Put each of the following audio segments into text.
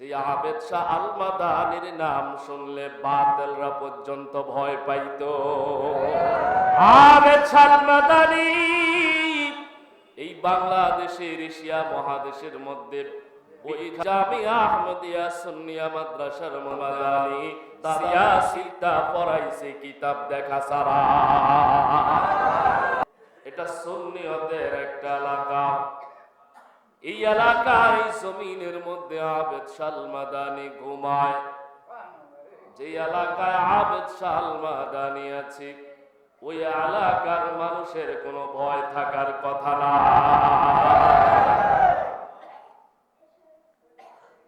যে আবেদ শাহ আল নাম শুনলে বাতেলরা পর্যন্ত ভয় পাইতো। আবেদ শাহ এই বাংলাদেশের এশিয়া মহাদেশের মধ্যে জামিয়া সুন্নিয়া মাদ্রাসার পড়াইছে, কিতাব দেখা সারা এটা সুন্নিয়তের একটা এলাকা। এই এলাকায় জমিনের মধ্যে আবেদ সালমাদানি ঘুমায়। যে এলাকায় আবেদ সালমাদানি আছে, ওই এলাকার মানুষের কোনো ভয় থাকার কথা না।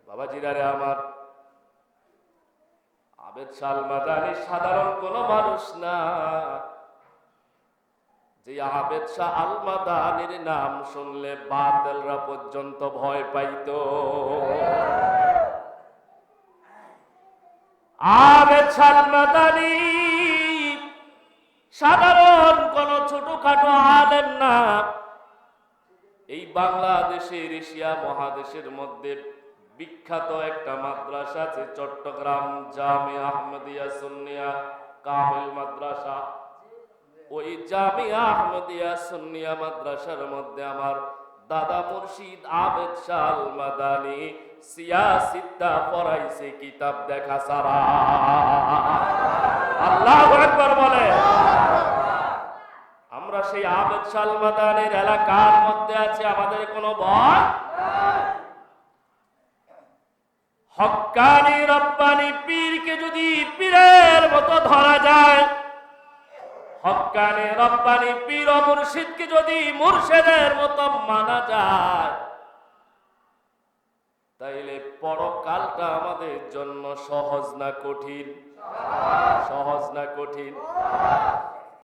বাবাজিরারে আমার, আবেদ সালমাদানি সাধারণ কোনো মানুষ না। যে আবেদ শাহ আল মাদানির নাম শুনলে বাতেলরা পর্যন্ত ভয় পাইত। আবেদ শাহ আল মাদানি সাধারণ কোন ছোটখাটো আলেম না। এই বাংলাদেশের এশিয়া মহাদেশের মধ্যে বিখ্যাত একটা মাদ্রাসা আছে, চট্টগ্রাম জামে আহমদিয়া সুন্নিয়া কামিল মাদ্রাসা। ওই জামিয়া আহমদিয়া সুন্নিয়া মাদ্রাসার মধ্যে আমার দাদা মুর্শিদ আবেদ শাল মাদানি সিয়াসিতা পড়াইছে কিতাব দেখা সারা। আল্লাহ একবার বলে। আমরা সেই আবেদ শাল মাদানের এলাকার মধ্যে আছি, আমাদের কোনো ভয়? হক্কানি রব্বানি পীরকে যদি পীরের মতো ধরা যায় হক্কানে রব্বানি পীর মুর্শিদকে যদি মুর্শিদের মতো মানা যায়, তাইলে পরকালটা আমাদের জন্য সহজ না কঠিন? সহজ না কঠিন?